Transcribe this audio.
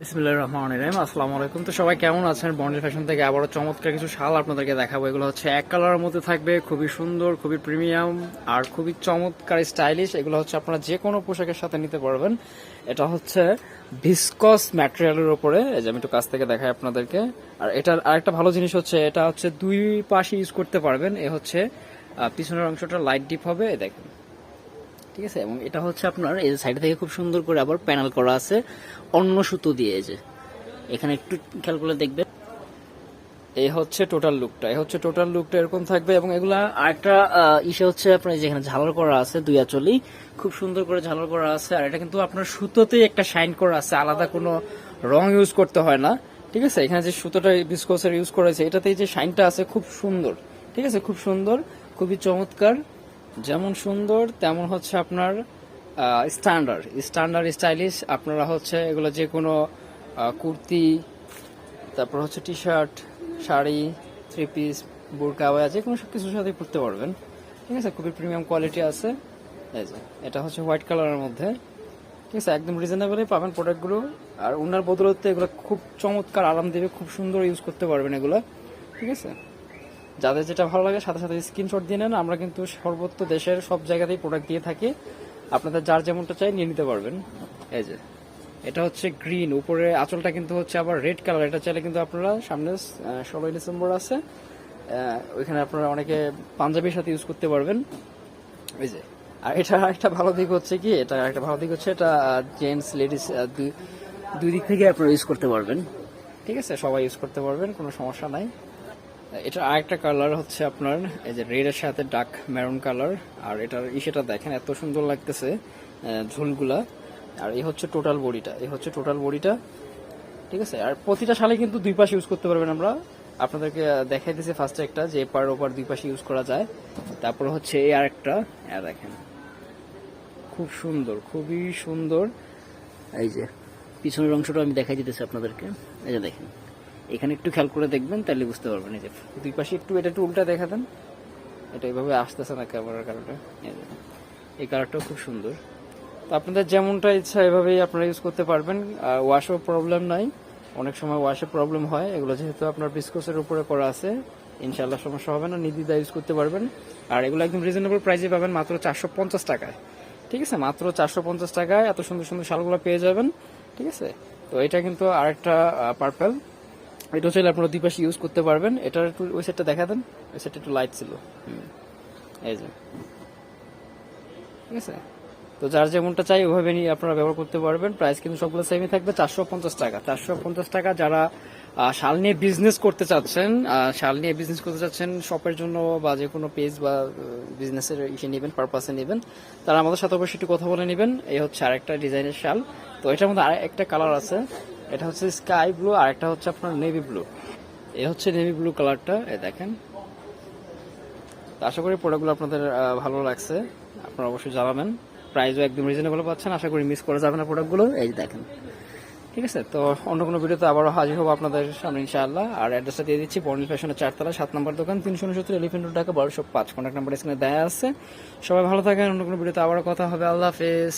বিসমিল্লাহ রহমান রহিম। আসসালামু আলাইকুম। তো সবাই কেমন আছেন? বন্ডেল ফ্যাশন থেকে আবারও চমৎকার কিছু শাল আপনাদেরকে দেখাবো। এগুলো হচ্ছে এক কালারের মধ্যে থাকবে, খুবই সুন্দর, খুবই প্রিমিয়াম আর খুবই চমৎকার স্টাইলিশ। এগুলো হচ্ছে আপনারা যে কোনো পোশাকের সাথে নিতে পারবেন। এটা হচ্ছে ভিসকস ম্যাটেরিয়ালের উপরে। এই যে আমি একটু কাছ থেকে দেখাই আপনাদেরকে। আর এটার আরেকটা ভালো জিনিস হচ্ছে, এটা হচ্ছে দুই পাশে ইউজ করতে পারবেন। এ হচ্ছে পিছনের অংশটা লাইট ডিপ হবে। দেখেন। ঠিক আছে? এবং এটা হচ্ছে আপনার এই সাইড থেকে খুব সুন্দর করে আবার প্যানেল করা আছে অন্য সুতো দিয়ে যে। এখানে একটু খেয়াল করে দেখবেন। এই হচ্ছে টোটাল লুকটা এই হচ্ছে টোটাল লুকটা এরকম থাকবে এবং এগুলা আরেকটা ইসে হচ্ছে আপনার যেখানে ঝালর করা আছে, দুই আঁচলি। খুব সুন্দর করে ঝালর করা আছে আর এটা কিন্তু আপনার সুতোতেই একটা শাইন করা আছে, আলাদা কোনো রং ইউজ করতে হয় না। ঠিক আছে? এখানে যে সুতোটা বিস্কোসের ইউজ করেছে এটাতেই যে শাইনটা আছে, খুব সুন্দর। ঠিক আছে? খুব সুন্দর, খুবই চমৎকার। যেমন সুন্দর, তেমন হচ্ছে আপনার স্ট্যান্ডার্ড স্ট্যান্ডার্ড স্টাইলিশ আপনারা হচ্ছে এগুলো যে কোনো কুর্তি, তারপর হচ্ছে T shirt sari three piece বোরকা ওয়া যে কোনো সব কিছুর সাথে পরতে পারবেন। ঠিক আছে? খুবই প্রিমিয়াম কোয়ালিটি আছে। এই যে, এটা হচ্ছে হোয়াইট কালারের মধ্যে। ঠিক আছে? একদম রিজনেবলই পাবেন প্রোডাক্টগুলো আর ওনার বদলতে এগুলো খুব চমৎকার আরাম দেবে খুব সুন্দর ইউজ করতে পারবেন এগুলো। ঠিক আছে? যাদের যেটা ভালো লাগে, সাথে সাথে স্ক্রিনশট দিয়ে নেন। আমরা কিন্তু সর্বত্র দেশের সব জায়গাতেই প্রোডাক্ট দিয়ে থাকি। আপনাদের যার যেমনটা চাই নিয়ে নিতে পারবেন। এই যে, এটা হচ্ছে গ্রিন উপরে আঁচলটা কিন্তু হচ্ছে আবার রেড কালার এটা চাইলে কিন্তু আপনারা সামনে ষোলোই ডিসেম্বর আছে। ওইখানে আপনারা অনেকে পাঞ্জাবির সাথে ইউজ করতে পারবেন। ওই যে, আর এটা একটা ভালো দিক হচ্ছে কি, এটা একটা ভালো দিক হচ্ছে এটা জেন্টস লেডিস দুই দিক থেকে আপনারা ইউজ করতে পারবেন। ঠিক আছে? সবাই ইউজ করতে পারবেন, কোনো সমস্যা নাই। এটা আরেকটা কালার হচ্ছে আপনার, এই যে রেড এর সাথে ডাক মেরুন কালার আর এটার ইসেটা দেখেন এত সুন্দর লাগতেছে ঝুলগুলা। আর এই হচ্ছে টোটাল বডিটা, এই হচ্ছে টোটাল বডিটা, ঠিক আছে? আর প্রতিটা শালে কিন্তু দুই পাশে ইউজ করতে পারবেন আমরা। আপনাদেরকে দেখাই দিয়েছি ফার্স্টে একটা, যে এপার ওপার দুই পাশে ইউজ করা যায়। তারপর হচ্ছে এই আরেকটা হ্যাঁ দেখেন। খুব সুন্দর, খুবই সুন্দর। এই যে, পিছনের অংশটা আমি দেখাই দিতেছি আপনাদেরকে। এই যে দেখেন। এখানে একটু খেয়াল করে দেখবেন, তাহলে বুঝতে পারবেন যে দুই পাশে একটু এটা একটু উল্টা দেখা দেন। এটা এইভাবে আসতেছে না ক্যামেরার কারণে। এই। কালারটাও খুব সুন্দর। তো আপনাদের যেমনটা ইচ্ছা এভাবেই আপনারা ইউজ করতে পারবেন। আর ওয়াশও প্রবলেম নাই। অনেক সময় ওয়াশে প্রবলেম হয়। এগুলো যেহেতু আপনার বিস্কোসের উপরে করা আছে ইনশাল্লাহ সমস্যা হবে না। নির্দিদা ইউজ করতে পারবেন। আর এগুলো একদম রিজনেবল প্রাইসে পাবেন মাত্র চারশো পঞ্চাশ টাকায়। ঠিক আছে? মাত্র চারশো পঞ্চাশ টাকায় এত সুন্দর সুন্দর শালগুলো পেয়ে যাবেন। ঠিক আছে? তো এটা কিন্তু আরেকটা পার্পেল এটা হচ্ছে আপনারা দুই ইউজ করতে পারবেন। এটার একটু ওই সেটটা দেখা দেন। ওই সেটটা একটু লাইট ছিল। এই যে। ঠিক আছে? তো যার যেমনটা চাই ওইভাবে নিয়ে আপনারা ব্যবহার করতে পারবেন। প্রাইস কিন্তু সবগুলো সেমই থাকবে, চারশো পঞ্চাশ টাকা। চারশো পঞ্চাশ টাকা যারা শাল নিয়ে বিজনেস করতে চাচ্ছেন শাল নিয়ে বিজনেস করতে চাচ্ছেন শপের জন্য বা যে কোনো পেজ বা বিজনেসের ইসে নেবেন পারপাসে নেবেন, তারা আমাদের সাথে অবশ্যই একটু কথা বলে নেবেন। এই হচ্ছে আরেকটা ডিজাইনের শাল। তো এটার মধ্যে আর একটা কালার আছে। এটা হচ্ছে স্কাই ব্লু আর একটা হচ্ছে আপনার নেভি ব্লু। এ হচ্ছে নেভি ব্লু কালারটা, এ দেখেন। আশা করি প্রোডাক্টগুলো আপনাদের ভালো লাগছে। আপনারা অবশ্যই জানাবেন। প্রাইসও একদম রিজনেবল পাচ্ছেন। আশা করি মিস করা যাবে না প্রোডাক্টগুলো। এই দেখেন। ঠিক আছে, তো অন্য কোনো ভিডিওতে আবারও হাজির হব আপনাদের সামনে ইনশাআল্লাহ। আর অ্যাড্রেসটা দিয়ে দিচ্ছি বর্ণিল ফ্যাশনের চারতলা, সাত নম্বর দোকান, তিনশো উনসত্তর এলিফেন্ট রোড, ঢাকা, বারোশো পাঁচ। কন্ট্যাক্ট নাম্বার এখানে দেয়া আছে। সবাই ভালো থাকেন, অন্য কোনো ভিডিওতে আবারও কথা হবে। আল্লাহ হাফেজ।